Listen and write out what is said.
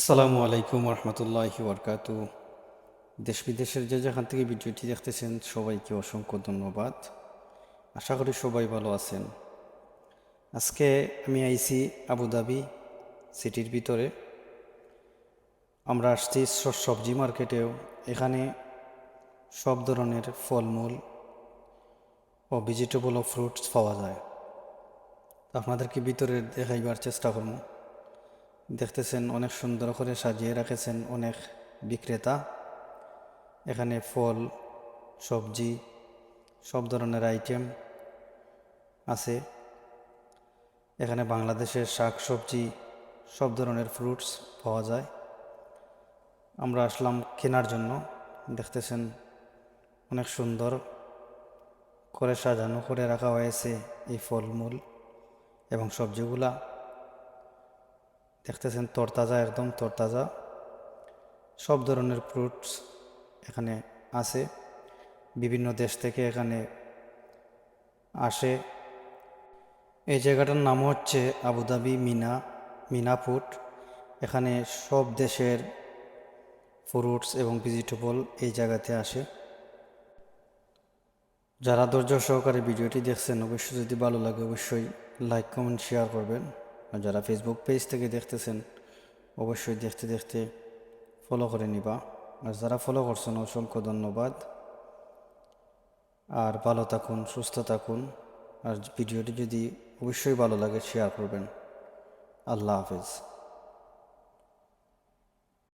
আসসালামু আলাইকুম রহমতুল্লাহ বরকাত দেশ বিদেশের যে যেখান থেকে ভিডিওটি দেখতেছেন, সবাইকে অসংখ্য ধন্যবাদ। আশা করি সবাই ভালো আছেন। আজকে আমি আইছি আবুধাবি সিটির ভিতরে। আমরা আসছি সবজি মার্কেটেও। এখানে সব ধরনের ফলমূল ও ভেজিটেবল ও ফ্রুটস পাওয়া যায়। আপনাদেরকে ভিতরে দেখাইবার চেষ্টা করব। দেখতেছেন অনেক সুন্দর করে সাজিয়ে রেখেছেন অনেক বিক্রেতা। এখানে ফল, সবজি, সব ধরনের আইটেম আছে। এখানে বাংলাদেশের শাক, সবজি, সব ধরনের ফ্রুটস পাওয়া যায়। আমরা আসলাম কেনার জন্য। দেখতেছেন অনেক সুন্দর করে সাজানো, করে রাখা হয়েছে এই ফলমূল এবং সবজিগুলা। দেখতেছেন তরতাজা একদম তরতাজা। সব ধরনের ফ্রুটস এখানে আছে। বিভিন্ন দেশ থেকে এখানে আসে। এই জায়গাটার নাম হচ্ছে আবুধাবি মিনা মিনা ফুড এখানে সব দেশের ফ্রুটস এবং ভেজিটেবল এই জায়গাতে আসে। যারা ধৈর্য সহকারে ভিডিওটি দেখছেন, অবশ্যই যদি ভালো লাগে, অবশ্যই লাইক কমেন্ট শেয়ার করবেন। আর যারা ফেসবুক পেজ থেকে দেখতেছেন, অবশ্যই দেখতে দেখতে ফলো করে নিবা। আর যারা ফলো করছেন, অসংখ্য ধন্যবাদ। আর ভালো থাকুন, সুস্থ থাকুন। আর ভিডিওটি যদি অবশ্যই ভালো লাগে শেয়ার করবেন। আল্লাহ হাফেজ।